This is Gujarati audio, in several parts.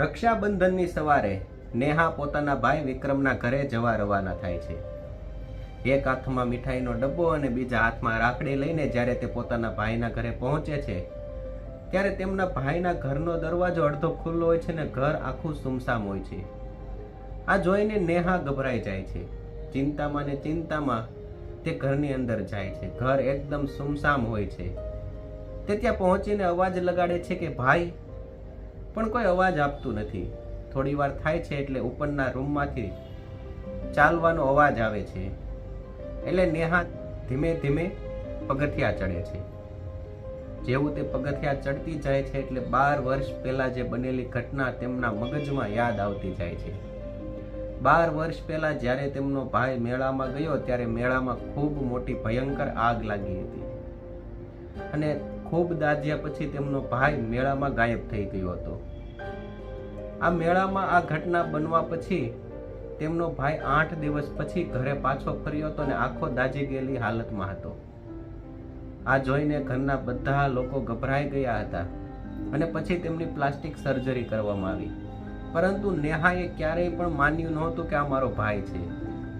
રક્ષાબંધનની સવારે નેહા પોતાના ભાઈ વિક્રમના ઘરે જવા રવાના થાય છે. એક હાથમાં મીઠાઈનો ડબ્બો અને બીજા હાથમાં રાખડી લઈને જ્યારે તે પોતાના ભાઈના ઘરે પહોંચે છે, ત્યારે તેમના ભાઈના ઘરનો દરવાજો અડધો ખુલ્લો હોય છે ને ઘર આખું સુમસામ હોય છે. આ જોઈને નેહા ગભરાઈ જાય છે. ચિંતામાં ને ચિંતામાં તે ઘરની અંદર જાય છે. ઘર એકદમ સુમસામ હોય છે. તે ત્યાં પહોંચીને અવાજ લગાડે છે કે, ભાઈ પણ કોઈ અવાજ આપતું નથી. થોડી વાર થાય છે એટલે ઉપરના રૂમમાંથી ચાલવાનો અવાજ આવે છે. એટલે નેહા ધીમે ધીમે પગથિયા ચડે છે. જેવું તે પગથિયા ચડતી જાય છે એટલે બાર વર્ષ પહેલાં જે બનેલી ઘટના તેમના મગજમાં યાદ આવતી જાય છે. બાર વર્ષ પહેલાં જ્યારે તેમનો ભાઈ મેળામાં ગયો ત્યારે મેળામાં ખૂબ મોટી ભયંકર આગ લાગી હતી. અને ખૂબ દાઝ્યા પછી તેમનો ભાઈ મેળામાં ગાયબ થઈ ગયો હતો. આ મેળામાં આ ઘટના બનવા પછી તેમનો ભાઈ આઠ દિવસ પછી ઘરે પાછો ફર્યો હતો અને આખો દાઝી ગયેલી હાલતમાં હતો. આ જોઈને ઘરના બધા લોકો ગભરાઈ ગયા હતા અને પછી તેમની પ્લાસ્ટિક સર્જરી કરવામાં આવી. પરંતુ નેહાએ ક્યારેય પણ માન્યું નહોતું કે આ મારો ભાઈ છે,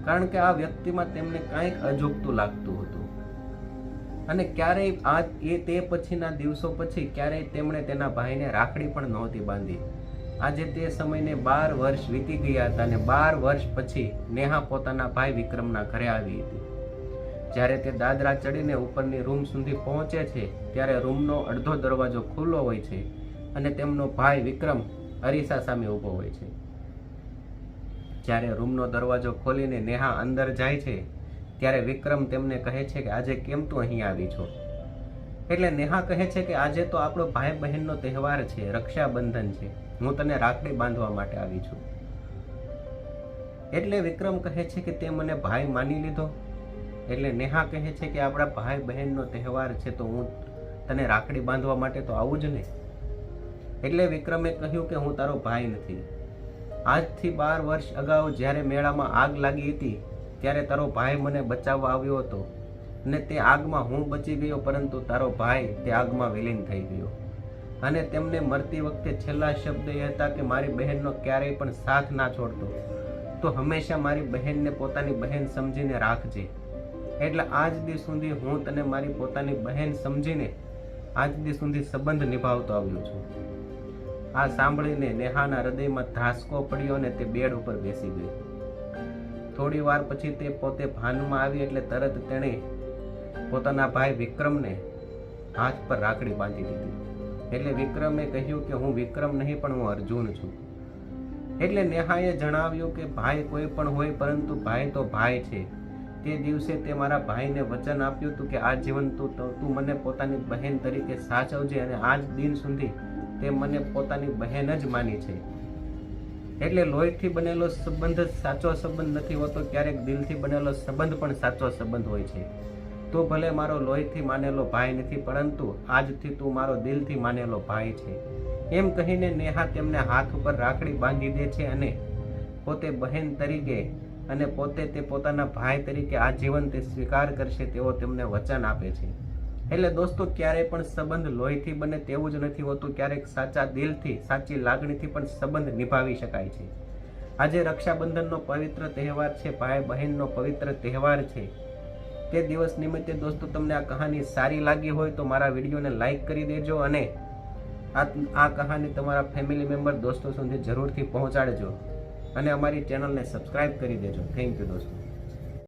કારણ કે આ વ્યક્તિમાં તેમને કાંઈક અજુગતું લાગતું હતું. અને ક્યારેય આ એ તે પછીના દિવસો પછી ક્યારેય તેમણે તેના ભાઈને રાખડી પણ નહોતી બાંધી. આજે તે સમયને બાર વર્ષ વીતી ગયા હતા અને બાર વર્ષ પછી નેહા પોતાના ભાઈ વિક્રમના ઘરે આવી હતી. જ્યારે તે દાદરા ચડીને ઉપરની રૂમ સુધી પહોંચે છે, ત્યારે રૂમનો અડધો દરવાજો ખુલ્લો હોય છે અને તેમનો ભાઈ વિક્રમ અરીસા સામે ઊભો હોય છે. જ્યારે રૂમનો દરવાજો ખોલીને નેહા અંદર જાય છે ત્યારે વિક્રમ તેમને કહે છે કે આજે કેમ તું અહીં આવી છો? એટલે નેહા કહે છે કે આજે તો આપણો ભાઈ બહેનનો તહેવાર છે, રક્ષાબંધન છે. હું તને રાખડી બાંધવા માટે આવી છું. એટલે વિક્રમ કહે છે કે તે મને ભાઈ માની લીધો. એટલે નેહા કહે છે કે આપણા ભાઈ બહેનનો તહેવાર છે તો હું તને રાખડી બાંધવા માટે તો આવું જ ને? એટલે વિક્રમે કહ્યું કે હું તારો ભાઈ નથી. આજથી બાર વર્ષ અગાઉ જ્યારે મેળામાં આગ લાગી હતી ત્યારે તારો ભાઈ મને બચાવવા આવ્યો હતો અને તે આગમાં હું બચી ગયો, પરંતુ તારો ભાઈ તે આગમાં વિલીન થઈ ગયો. અને તેમને મરતી વખતે છેલ્લા શબ્દ એ હતા કે મારી બહેનનો ક્યારેય પણ સાથ ના છોડતો. તો હંમેશા મારી બહેનને પોતાની બહેન સમજીને રાખજે. એટલે આજ દી સુધી હું તને મારી પોતાની બહેન સમજીને આજ દી સુધી સંબંધ નિભાવતો આવ્યો છું. આ સાંભળીને નેહાના હૃદયમાં ધાસકો પડ્યો અને તે બેડ ઉપર બેસી ગઈ થોડી વાર પછી તે પોતે ભાનમાં આવી એટલે તરત તેણે પોતાના ભાઈ વિક્રમને હાથ પર રાખડી બાંધી દીધી. એટલે વિક્રમે કહ્યું કે હું વિક્રમ નહીં, પણ હું અર્જુન છું. એટલે નેહાએ જણાવ્યું કે ભાઈ કોઈ પણ હોય, પરંતુ ભાઈ તો ભાઈ છે. તે દિવસે તે મારા ભાઈને વચન આપ્યું હતું કે આ જીવન તું તું મને પોતાની બહેન તરીકે સાચવજે અને આજ દિન સુધી તે મને પોતાની બહેન જ માની છે. એટલે લોહીથી બનેલો સંબંધ સાચો સંબંધ નથી હોતો, ક્યારેક દિલથી બનેલો સંબંધ પણ સાચો સંબંધ હોય છે. તો ભલે મારો લોહીથી માનેલો ભાઈ નથી, પરંતુ આજથી તું મારો દિલથી માનેલો ભાઈ છે. એમ કહીને નેહા તેમને હાથ ઉપર રાખડી બાંધી દે છે અને પોતે બહેન તરીકે અને પોતે તે પોતાના ભાઈ તરીકે આ જીવન તે સ્વીકાર કરશે તેવો તેમને વચન આપે છે. એટલે દોસ્તો, ક્યારેય પણ સંબંધ લોહીથી બને તેવું જ નથી હોતું. ક્યારેક સાચા દિલથી, સાચી લાગણીથી પણ સંબંધ નિભાવી શકાય છે. આજે રક્ષાબંધનનો પવિત્ર તહેવાર છે ભાઈ બહેનનો પવિત્ર તહેવાર છે. તે દિવસ નિમિત્તે દોસ્તો, તમને આ કહાની સારી લાગી હોય તો મારા વિડીયોને લાઈક કરી દેજો અને આ આ કહાની તમારા ફેમિલી મેમ્બર દોસ્તો સુધી જરૂરથી પહોંચાડજો. અને અમારી ચેનલને સબસ્ક્રાઈબ કરી દેજો. થેન્ક યુ દોસ્તો.